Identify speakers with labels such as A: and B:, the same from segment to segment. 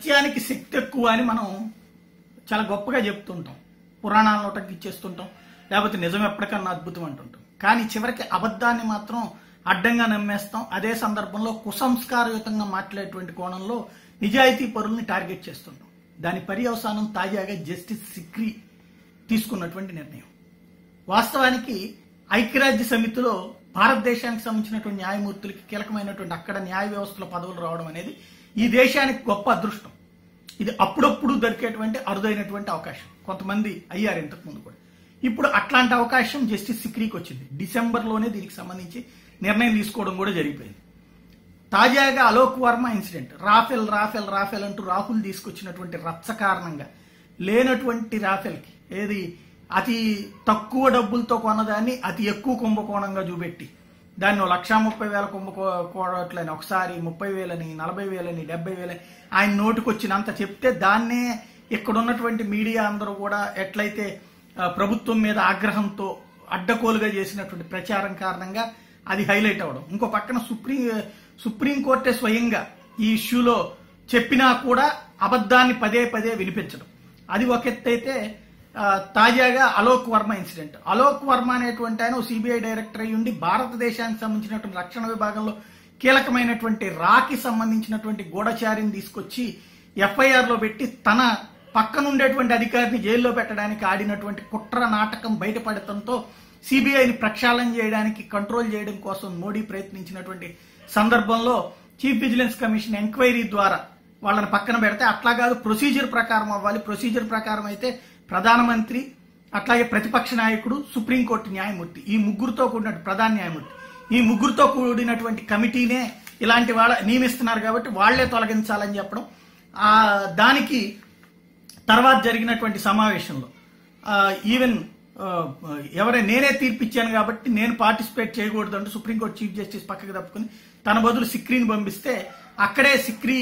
A: సత్యానికి శక్తి ఎక్కువ అని మనం చాలా గొప్పగా చెప్తుంటాం. పురాణాలను తగ్గించేస్తుంటాం లేకపోతే నిజం ఎప్పటికన్నా అద్భుతం అంటుంటాం. కానీ చివరికి అబద్ధాన్ని మాత్రం అడ్డంగా నమ్మేస్తాం. అదే సందర్భంలో కుసంస్కారయుతంగా మాట్లాడేటువంటి కోణంలో నిజాయితీ పరుల్ని టార్గెట్ చేస్తుంటాం. దాని పర్యవసానం తాజాగా జస్టిస్ సిక్రీ తీసుకున్నటువంటి నిర్ణయం. వాస్తవానికి ఐక్యరాజ్య సమితిలో భారతదేశానికి సంబంధించినటువంటి న్యాయమూర్తులకి కీలకమైనటువంటి అక్కడ న్యాయ వ్యవస్థలో పదవులు రావడం అనేది ఈ దేశానికి గొప్ప అదృష్టం. ఇది అప్పుడప్పుడు దొరికేటువంటి అరుదైనటువంటి అవకాశం. కొంతమంది అయ్యారు ఇంతకుముందు కూడా. ఇప్పుడు అట్లాంటి అవకాశం జస్టిస్ సిక్రీకి వచ్చింది. డిసెంబర్లోనే దీనికి సంబంధించి నిర్ణయం తీసుకోవడం కూడా జరిగిపోయింది. తాజాగా Alok Verma incident. Rafale Rafale Rafale అంటూ రాహుల్ తీసుకొచ్చినటువంటి రచ్చ కారణంగా లేనటువంటి రాఫెల్కి ఏది అతి తక్కువ డబ్బులతో కొన్నదాన్ని అతి ఎక్కువ కుంభకోణంగా చూపెట్టి దాన్ని లక్షా ముప్పై వేల కుంభకోట్లని ఒకసారి ముప్పై వేలని నలభై వేలని డెబ్బై వేలని ఆయన నోటికొచ్చినంత చెప్తే దాన్నే ఇక్కడ ఉన్నటువంటి మీడియా అందరూ కూడా ఎట్లయితే ప్రభుత్వం మీద ఆగ్రహంతో అడ్డకోలుగా చేసినటువంటి ప్రచారం కారణంగా అది హైలైట్ అవ్వడం. ఇంకో పక్కన సుప్రీం సుప్రీంకోర్టే స్వయంగా ఈ ఇష్యూలో చెప్పినా కూడా అబద్ధాన్ని పదే పదే వినిపించడం. అది ఒక ఎత్తు అయితే తాజాగా అలోక్ వర్మ ఇన్సిడెంట్. అలోక్ వర్మ అనేటువంటి ఆయన సిబిఐ డైరెక్టర్ అయి ఉండి భారతదేశానికి సంబంధించినటువంటి రక్షణ విభాగంలో కీలకమైనటువంటి రాకి సంబంధించినటువంటి గూఢచారిని తీసుకొచ్చి ఎఫ్ఐఆర్లో పెట్టి తన పక్కనుండేటువంటి అధికారిని జైల్లో పెట్టడానికి ఆడినటువంటి కుట్ర నాటకం బయటపడటంతో సిబిఐని ప్రక్షాళన చేయడానికి కంట్రోల్ చేయడం కోసం మోడీ ప్రయత్నించినటువంటి సందర్భంలో చీఫ్ విజిలెన్స్ కమిషన్ ఎంక్వైరీ ద్వారా వాళ్ళని పక్కన పెడితే అట్లా కాదు ప్రొసీజర్ ప్రకారం అవ్వాలి. ప్రొసీజర్ ప్రకారం అయితే ప్రధానమంత్రి అట్లాగే ప్రతిపక్ష నాయకుడు సుప్రీంకోర్టు న్యాయమూర్తి. ఈ ముగ్గురుతో కూడిన ప్రధాన న్యాయమూర్తి. ఈ ముగ్గురుతో కూడినటువంటి కమిటీనే ఇలాంటి వాళ్ళ నియమిస్తున్నారు కాబట్టి వాళ్ళే తొలగించాలని చెప్పడం. ఆ దానికి తర్వాత జరిగినటువంటి సమావేశంలో ఈవెన్ ఆ, ఎవరే నేనే తీర్పిచ్చాను కాబట్టి నేను పార్టిసిపేట్ చేయకూడదు అంటూ సుప్రీంకోర్టు చీఫ్ జస్టిస్ పక్కకి తప్పుకుని తన బదులు సిక్రీని పంపిస్తే అక్కడే సిక్రీ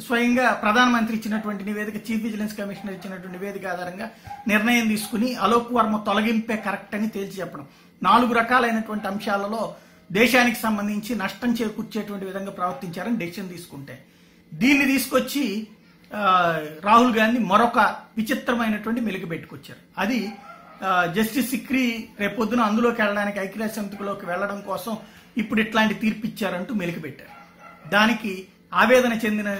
A: స్వయంగా ప్రధానమంత్రి ఇచ్చినటువంటి నివేదిక చీఫ్ విజిలెన్స్ కమిషనర్ ఇచ్చినటువంటి నివేదిక ఆధారంగా నిర్ణయం తీసుకుని అలోక్ వర్మ తొలగింపే కరెక్ట్ అని తేల్చి చెప్పడం. నాలుగు రకాలైనటువంటి అంశాలలో దేశానికి సంబంధించి నష్టం చేకూర్చేటువంటి విధంగా ప్రవర్తించారని డెసిషన్ తీసుకుంటే. దీన్ని తీసుకొచ్చి రాహుల్ గాంధీ మరొక విచిత్రమైనటువంటి మెలుగు పెట్టుకొచ్చారు. అది జస్టిస్ సిక్రీ రేపొద్దున అందులోకి వెళ్ళడానికి ఐక్యరాజ్య సమితిలోకి వెళ్ళడం కోసం ఇప్పుడు ఇట్లాంటి తీర్పు ఇచ్చారంటూ పెట్టారు. దానికి ఆవేదన చెందిన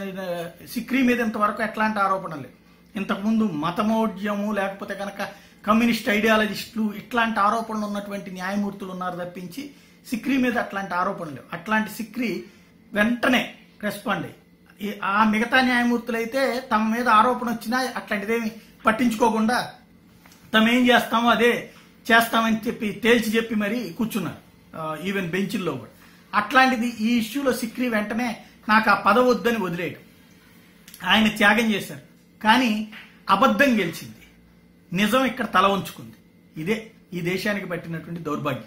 A: సిక్రీ మీద ఇంతవరకు ఎట్లాంటి ఆరోపణలు లేవు. ఇంతకుముందు మతమౌఢ్యము లేకపోతే కనుక కమ్యూనిస్ట్ ఐడియాలజిస్టులు ఇట్లాంటి ఆరోపణలు ఉన్నటువంటి న్యాయమూర్తులు ఉన్నారు తప్పించి సిక్రీ మీద అట్లాంటి ఆరోపణలు లేవు. అట్లాంటి సిక్రీ వెంటనే రెస్పాండ్ అయ్యి ఆ మిగతా న్యాయమూర్తులైతే తమ మీద ఆరోపణ వచ్చినా అట్లాంటిదేమి పట్టించుకోకుండా తమేం చేస్తామో అదే చేస్తామని చెప్పి తేల్చి చెప్పి మరి కూర్చున్నారు ఈవెన్ బెంచ్ల్లో కూడా. అట్లాంటిది ఈ ఇష్యూలో సిక్రీ వెంటనే నాకు ఆ పదం వద్దని వదిలేయడం. ఆయన త్యాగం చేశారు. కానీ అబద్ధం గెలిచింది. నిజం ఇక్కడ తల ఉంచుకుంది ఇదే ఈ దేశానికి పట్టినటువంటి దౌర్భాగ్యం.